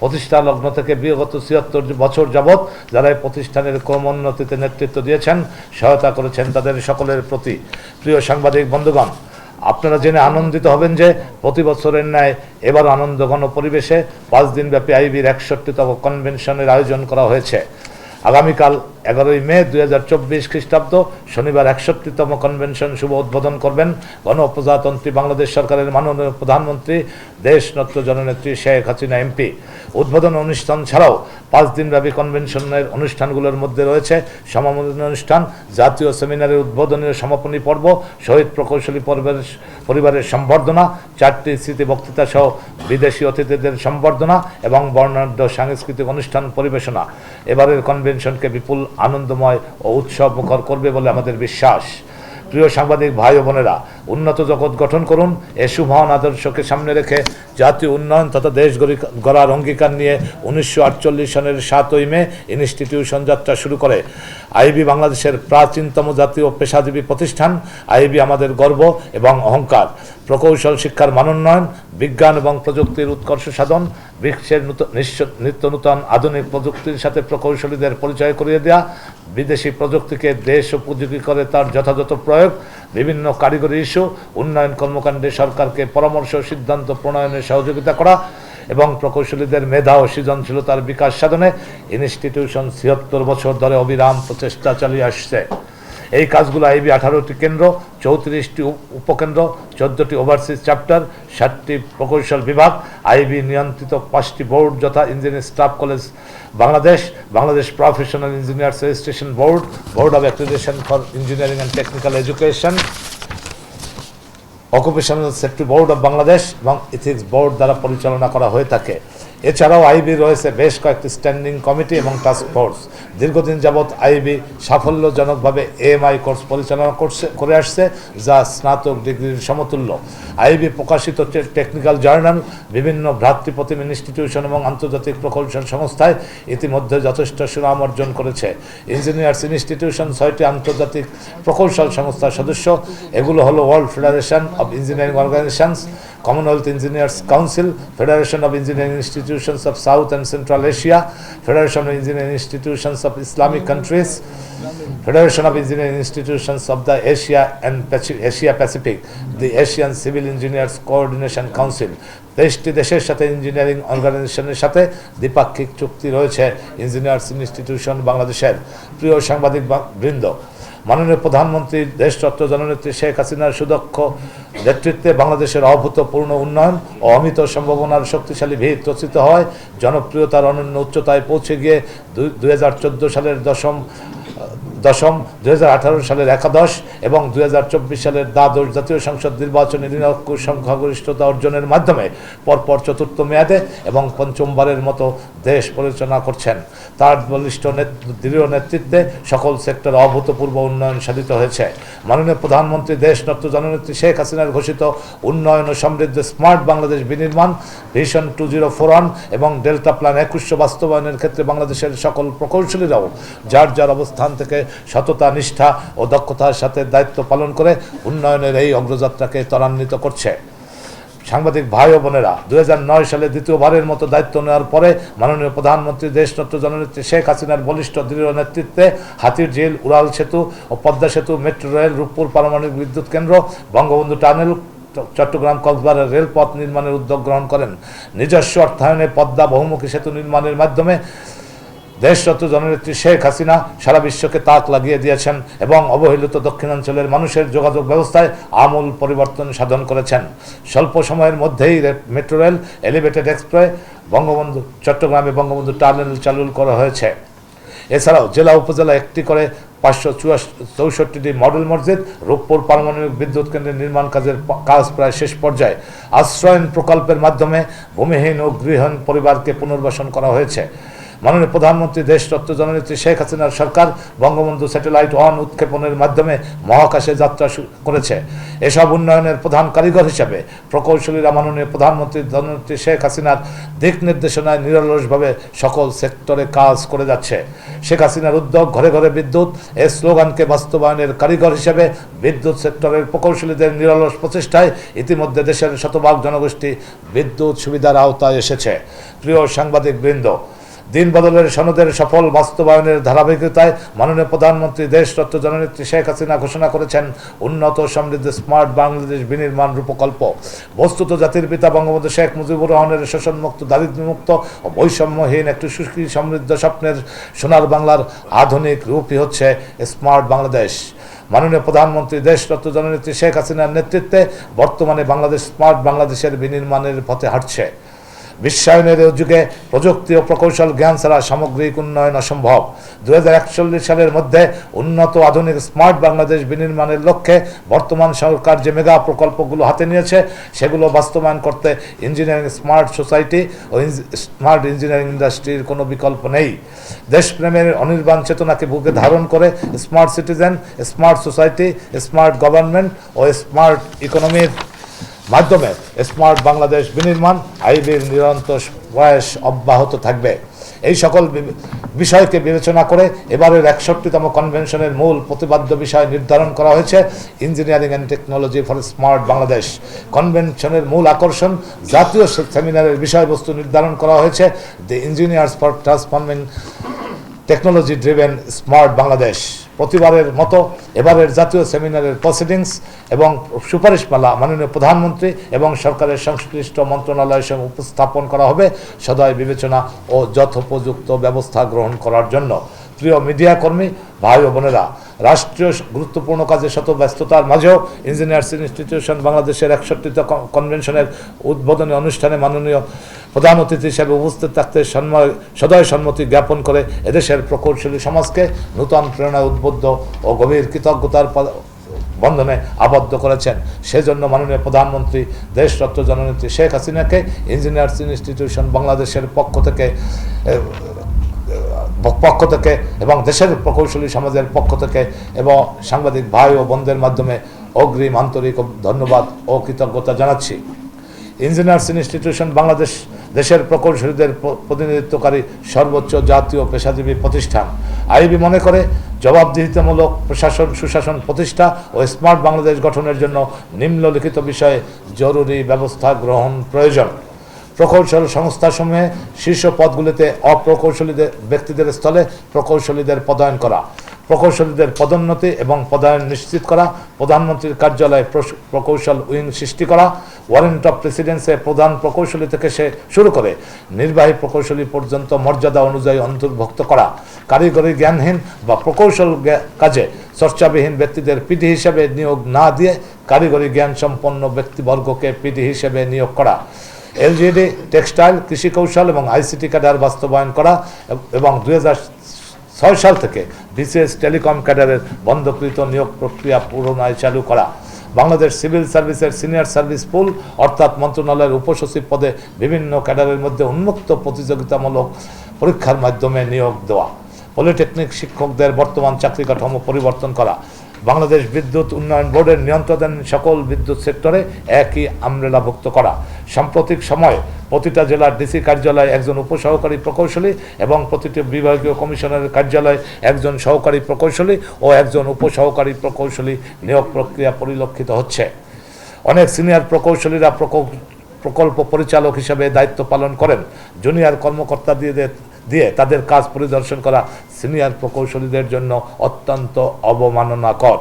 প্রতিষ্ঠা লগ্ন থেকে বিগত ছিয়াত্তর বছর যাবৎ যারা এই প্রতিষ্ঠানের ক্রমোন্নতিতে নেতৃত্ব দিয়েছেন, সহায়তা করেছেন তাদের সকলের প্রতি। প্রিয় সাংবাদিক বন্ধুগণ, আপনারা জেনে আনন্দিত হবেন যে প্রতি বছরের ন্যায় এবার আনন্দঘন পরিবেশে পাঁচ দিনব্যাপী আইবির একষট্টিতম কনভেনশনের আয়োজন করা হয়েছে। আগামীকাল এগারোই মে দুই হাজার চব্বিশ খ্রিস্টাব্দ শনিবার একষট্টিতম কনভেনশন শুভ উদ্বোধন করবেন গণপ্রজাতন্ত্রী বাংলাদেশ সরকারের মাননীয় প্রধানমন্ত্রী, দেশ দেশনত্র জননেত্রী শেখ হাসিনা এমপি। উদ্বোধন অনুষ্ঠান ছাড়াও পাঁচ দিনব্যাপী কনভেনশনের অনুষ্ঠানগুলোর মধ্যে রয়েছে সমাবর্তন অনুষ্ঠান, জাতীয় সেমিনারের উদ্বোধনীয় সমাপনী পর্ব, শহীদ প্রকৌশলী পর্বের পরিবারের সম্বর্ধনা, চারটি স্মৃতি বক্তৃতা সহ বিদেশি অতিথিদের সম্বর্ধনা এবং বর্ণাঢ্য সাংস্কৃতিক অনুষ্ঠান পরিবেশনা। এবারের কনভেনশনকে বিপুল আনন্দময় ও উৎসব মুখর করবে বলে আমাদের বিশ্বাস। প্রিয় সাংবাদিক ভাই বোনেরা, উন্নত জগৎ গঠন করুন, এ সুমহান আদর্শকে সামনে রেখে জাতীয় উন্নয়ন তথা দেশ গড়ি- গড়ার অঙ্গীকার নিয়ে উনিশশো আটচল্লিশ সনের সাতই মে ইনস্টিটিউশন যাত্রা শুরু করে। আইবি বাংলাদেশের প্রাচীনতম জাতীয় পেশাজীবী প্রতিষ্ঠান। আইবি আমাদের গর্ব এবং অহংকার। প্রকৌশল শিক্ষার মানোন্নয়ন, বিজ্ঞান এবং প্রযুক্তির উৎকর্ষ সাধন, বিশ্বের নিত্য নূতন আধুনিক প্রযুক্তির সাথে প্রকৌশলীদের পরিচয় করিয়ে দেওয়া বিদেশি প্রযুক্তিকে দেশ উপযোগী করে তার যথাযথ প্রয়োগ বিভিন্ন কারিগরি ইস্যু, উন্নয়ন কর্মকাণ্ডে সরকারকে পরামর্শ, সিদ্ধান্ত, প্রণয়নে সহযোগিতা করা এবং প্রকৌশলীদের মেধা ও সৃজনশীলতার বিকাশ সাধনে ইনস্টিটিউশন ছিয়াত্তর বছর ধরে অবিরাম প্রচেষ্টা চালিয়ে আসছে। এই কাজগুলো আইবি আঠারোটি কেন্দ্র, চৌত্রিশটি উপকেন্দ্র, চোদ্দটি ওভারসিজ চ্যাপ্টার ষাটটি প্রকৌশল বিভাগ, আইবি নিয়ন্ত্রিত পাঁচটি বোর্ড যথা engineering staff college Bangladesh Bangladesh professional engineers registration board board of accreditation for engineering and technical education occupational safety board of Bangladesh এবং ইথিক্স বোর্ড দ্বারা পরিচালনা করা হয়ে থাকে। এছাড়াও আইবি রয়েছে বেশ কয়েকটি স্ট্যান্ডিং কমিটি এবং টাস্ক ফোর্স দীর্ঘদিন যাবৎ আইবি সাফল্যজনকভাবে এএমআই কোর্স পরিচালনা করছে, করে আসছে, যা স্নাতক ডিগ্রির সমতুল্য। আইবি প্রকাশিত টেকনিক্যাল জার্নাল বিভিন্ন ভ্রাতৃপ্রতিম ইনস্টিটিউশন এবং আন্তর্জাতিক প্রকৌশল সংস্থায় ইতিমধ্যে যথেষ্ট সুনাম অর্জন করেছে। ইঞ্জিনিয়ার্স ইনস্টিটিউশন ছয়টি আন্তর্জাতিক প্রকৌশল সংস্থার সদস্য। এগুলো হলো world federation of engineering organisations Commonwealth Engineers Council, Federation of Engineering Institutions of South and Central Asia, Federation of Engineering Institutions of Islamic Countries, Federation of Engineering Institutions of the Asia and Asia Pacific, the Asian Civil Engineers Coordination Council, তেইশটি দেশের সাথে engineering অর্গানাইজেশনের সাথে দ্বিপাক্ষিক চুক্তি রয়েছে engineers institution বাংলাদেশের। প্রিয় সাংবাদিক বৃন্দ, মাননীয় প্রধানমন্ত্রী দেশরত্ন জননেত্রী শেখ হাসিনার সুদক্ষ নেতৃত্বে বাংলাদেশের অভূতপূর্ণ উন্নয়ন ও অমিত সম্ভাবনার শক্তিশালী ভিত রচিত হয়। জনপ্রিয়তার অনন্য উচ্চতায় পৌঁছে গিয়ে দুই হাজার চোদ্দ সালের দশম দশম দু হাজার আঠারো সালের একাদশ এবং দু হাজার চব্বিশ সালের দ্বাদশ জাতীয় সংসদ নির্বাচনে নিরঙ্কুশ সংখ্যাগরিষ্ঠতা অর্জনের মাধ্যমে পরপর চতুর্থ মেয়াদে এবং পঞ্চমবারের মতো দেশ পরিচালনা করছেন। তার বলিষ্ঠ দৃঢ় নেতৃত্বে সকল সেক্টরে অভূতপূর্ব উন্নয়ন সাধিত হয়েছে। মাননীয় প্রধানমন্ত্রী দেশ দেশনত্র জননেত্রী শেখ হাসিনার ঘোষিত উন্নয়ন ও সমৃদ্ধ স্মার্ট বাংলাদেশ বিনির্মাণ, vision two zero four one এবং ডেল্টা প্ল্যান একুশশো বাস্তবায়নের ক্ষেত্রে বাংলাদেশের সকল প্রকৌশলীরাও যার যার অবস্থান থেকে সততা, নিষ্ঠা ও দক্ষতার সাথে দায়িত্ব পালন করে উন্নয়নের এই অগ্রযাত্রাকে ত্বরান্বিত করছে। সাংবাদিক ভাই ও বোনেরা, দুই সালে দ্বিতীয়বারের মতো দায়িত্ব নেওয়ার পরে মাননীয় প্রধানমন্ত্রী দেশরত্ন জননেত্রী শেখ হাসিনার বলিষ্ঠ দৃঢ় নেতৃত্বে হাতির ঝিল, উড়াল সেতু ও পদ্মা সেতু, মেট্রো রেল, রূপপুর পারমাণবিক বিদ্যুৎ কেন্দ্র, বঙ্গবন্ধু টানেল চট্টগ্রাম কক্সবাজার রেলপথ নির্মাণের উদ্যোগ গ্রহণ করেন। নিজস্ব অর্থায়নে পদ্মা বহুমুখী সেতু নির্মাণের মাধ্যমে দেশরত্ন জননেত্রী শেখ হাসিনা সারা বিশ্বকে তাক লাগিয়ে দিয়েছেন এবং অবহেলিত দক্ষিণাঞ্চলের মানুষের যোগাযোগ ব্যবস্থায় আমূল পরিবর্তন সাধন করেছেন। স্বল্প সময়ের মধ্যেই metro rail, elevated express, Bangabandhu চট্টগ্রামে বঙ্গবন্ধু টার্মিনাল চালু করা হয়েছে। এছাড়াও জেলা উপজেলা একটি করে পাঁচশো চৌষট্টিটি মডেল মসজিদ, রূপপুর পারমাণবিক বিদ্যুৎ কেন্দ্রের নির্মাণ কাজের কাজ প্রায় শেষ পর্যায়ে। আশ্রয়ন প্রকল্পের মাধ্যমে ভূমিহীন ও গৃহহীন পরিবারকে পুনর্বাসন করা হয়েছে। মাননীয় প্রধানমন্ত্রী, দেশরত্ন জননেত্রী শেখ হাসিনার সরকার বঙ্গবন্ধু স্যাটেলাইট ওয়ান উৎক্ষেপণের মাধ্যমে মহাকাশে যাত্রা করেছে। এসব উন্নয়নের প্রধান কারিগর হিসেবে প্রকৌশলীরা মাননীয় প্রধানমন্ত্রী জননেত্রী শেখ হাসিনার দিক নির্দেশনায় নিরলসভাবে সকল সেক্টরে কাজ করে যাচ্ছে। শেখ হাসিনার উদ্যোগ ঘরে ঘরে বিদ্যুৎ এই স্লোগানকে বাস্তবায়নের কারিগর হিসেবে বিদ্যুৎ সেক্টরের প্রকৌশলীদের নিরলস প্রচেষ্টায় ইতিমধ্যে দেশের শতভাগ জনগোষ্ঠী বিদ্যুৎ সুবিধার আওতায় এসেছে। প্রিয় সাংবাদিক বৃন্দ দিন বদলের সনদের সফল বাস্তবায়নের ধারাবাহিকতায় মাননীয় প্রধানমন্ত্রী দেশ দেশরত্ন জননেত্রী শেখ হাসিনা ঘোষণা করেছেন উন্নত সমৃদ্ধ স্মার্ট বাংলাদেশ বিনির্মাণ রূপকল্প। বস্তুত জাতির পিতা বঙ্গবন্ধু শেখ মুজিবুর রহমানের শোষণমুক্ত, দারিদ্র্যমুক্ত ও বৈষম্যহীন একটি সুখী সমৃদ্ধ স্বপ্নের সোনার বাংলার আধুনিক রূপই হচ্ছে স্মার্ট বাংলাদেশ। মাননীয় প্রধানমন্ত্রী দেশ দেশরত্ন জননেত্রী শেখ হাসিনার নেতৃত্বে বর্তমানে বাংলাদেশ স্মার্ট বাংলাদেশের বিনির্মাণের পথে হাঁটছে। বিশ্বায়নের যুগে প্রযুক্তি ও প্রকৌশল জ্ঞান ছাড়া সামগ্রিক উন্নয়ন অসম্ভব। দু হাজার একচল্লিশ সালের মধ্যে উন্নত আধুনিক স্মার্ট বাংলাদেশ বিনির্মাণের লক্ষ্যে বর্তমান সরকার যে মেগা প্রকল্পগুলো হাতে নিয়েছে, সেগুলো বাস্তবায়ন করতে ইঞ্জিনিয়ারিং স্মার্ট সোসাইটি ও স্মার্ট ইঞ্জিনিয়ারিং ইন্ডাস্ট্রির কোনো বিকল্প নেই। দেশপ্রেমের অনির্বাণ চেতনাকে বুকে ধারণ করে smart citizen, smart society, smart government ও স্মার্ট ইকোনমির মাধ্যমে স্মার্ট বাংলাদেশ বিনির্মাণ আইবির নিরন্তর প্রয়াস অব্যাহত থাকবে। এই সকল বিষয়কে বিবেচনা করে এবারের একষট্টিতম কনভেনশনের মূল প্রতিবাদ্য বিষয় নির্ধারণ করা হয়েছে, engineering and technology for smart Bangladesh. কনভেনশনের মূল আকর্ষণ জাতীয় সেমিনারের বিষয়বস্তু নির্ধারণ করা হয়েছে the engineers for transforming technology driven smart Bangladesh প্রতিবারের মতো এবারের জাতীয় সেমিনারের প্রসিডিংস এবং সুপারিশমালা মাননীয় প্রধানমন্ত্রী এবং সরকারের সংশ্লিষ্ট মন্ত্রণালয়ের সঙ্গে উপস্থাপন করা হবে। সদয় বিবেচনা ও যথোপযুক্ত ব্যবস্থা গ্রহণ করার জন্য। প্রিয় মিডিয়া কর্মী, ভাই ও বোনেরা, রাষ্ট্রীয় গুরুত্বপূর্ণ কাজে শত ব্যস্ততার মাঝেও ইঞ্জিনিয়ার্স ইনস্টিটিউশন বাংলাদেশের একষট্টিত কনভেনশনের উদ্বোধনী অনুষ্ঠানে মাননীয় প্রধান অতিথি হিসেবে উপস্থিত থাকতে সদয় সম্মতি জ্ঞাপন করে এদেশের প্রকৌশলী সমাজকে নূতন প্রেরণায় উদ্বুদ্ধ ও গভীর কৃতজ্ঞতার বন্ধনে আবদ্ধ করেছেন। সেজন্য মাননীয় প্রধানমন্ত্রী, দেশরত্ন জননেত্রী শেখ হাসিনাকে ইঞ্জিনিয়ার্স ইনস্টিটিউশন বাংলাদেশের পক্ষ থেকে পক্ষ থেকে এবং দেশের প্রকৌশলী সমাজের পক্ষ থেকে এবং সাংবাদিক ভাই ও বোনদের মাধ্যমে অগ্রিম আন্তরিক ধন্যবাদ ও কৃতজ্ঞতা জানাচ্ছি। ইঞ্জিনিয়ার্স ইনস্টিটিউশন বাংলাদেশ দেশের প্রকৌশলীদের প্রতিনিধিত্বকারী সর্বোচ্চ জাতীয় পেশাজীবী প্রতিষ্ঠান। আইবি মনে করে, জবাবদিহিতামূলক প্রশাসন, সুশাসন প্রতিষ্ঠা ও স্মার্ট বাংলাদেশ গঠনের জন্য নিম্নলিখিত বিষয়ে জরুরি ব্যবস্থা গ্রহণ প্রয়োজন। প্রকৌশল সংস্থাসমূহে শীর্ষ পদগুলিতে অপ্রকৌশলীদের ব্যক্তিদের স্থলে প্রকৌশলীদের পদায়ন করা, প্রকৌশলীদের পদোন্নতি এবং পদায়ন নিশ্চিত করা, প্রধানমন্ত্রীর কার্যালয়ে প্রকৌশল উইং সৃষ্টি করা, ওয়ারেন্ট অফ প্রেসিডেন্সে প্রধান প্রকৌশলী থেকে সে শুরু করে, নির্বাহী প্রকৌশলী পর্যন্ত মর্যাদা অনুযায়ী অন্তর্ভুক্ত করা, কারিগরি জ্ঞানহীন বা প্রকৌশল কাজে চর্চাবিহীন ব্যক্তিদের পিডি হিসেবে নিয়োগ না দিয়ে কারিগরি জ্ঞান সম্পন্ন ব্যক্তিবর্গকে পিডি হিসেবে নিয়োগ করা এলজিডি, টেক্সটাইল, কৃষি কৌশল এবং আইসিটি ক্যাডার বাস্তবায়ন করা এবং দুই ছয় সাল থেকে বিসিএস টেলিকম ক্যাডারের বন্ধকৃত নিয়োগ প্রক্রিয়া পুনরায় চালু করা। বাংলাদেশ সিভিল সার্ভিসের সিনিয়র সার্ভিস পুল, অর্থাৎ মন্ত্রণালয়ের উপসচিব পদে বিভিন্ন ক্যাডারের মধ্যে উন্মুক্ত প্রতিযোগিতামূলক পরীক্ষার মাধ্যমে নিয়োগ দেওয়া। পলিটেকনিক শিক্ষকদের বর্তমান চাকরি কাঠামো পরিবর্তন করা। বাংলাদেশ বিদ্যুৎ উন্নয়ন বোর্ডের নিয়ন্ত্রণাধীন সকল বিদ্যুৎ সেক্টরে একই আমরেলাভুক্ত করা। সাম্প্রতিক সময়ে প্রতিটা জেলার ডিসি কার্যালয়ে একজন উপসহকারী প্রকৌশলী এবং প্রতিটি বিভাগীয় কমিশনারের কার্যালয়ে একজন সহকারী প্রকৌশলী ও একজন উপসহকারী প্রকৌশলী নিয়োগ প্রক্রিয়া পরিলক্ষিত হচ্ছে। অনেক সিনিয়র প্রকৌশলীরা প্রকল্প পরিচালক হিসেবে দায়িত্ব পালন করেন। জুনিয়র কর্মকর্তা দিয়ে দিয়ে তাদের কাজ পরিদর্শন করা সিনিয়র প্রকৌশলীদের জন্য অত্যন্ত অবমাননাকর।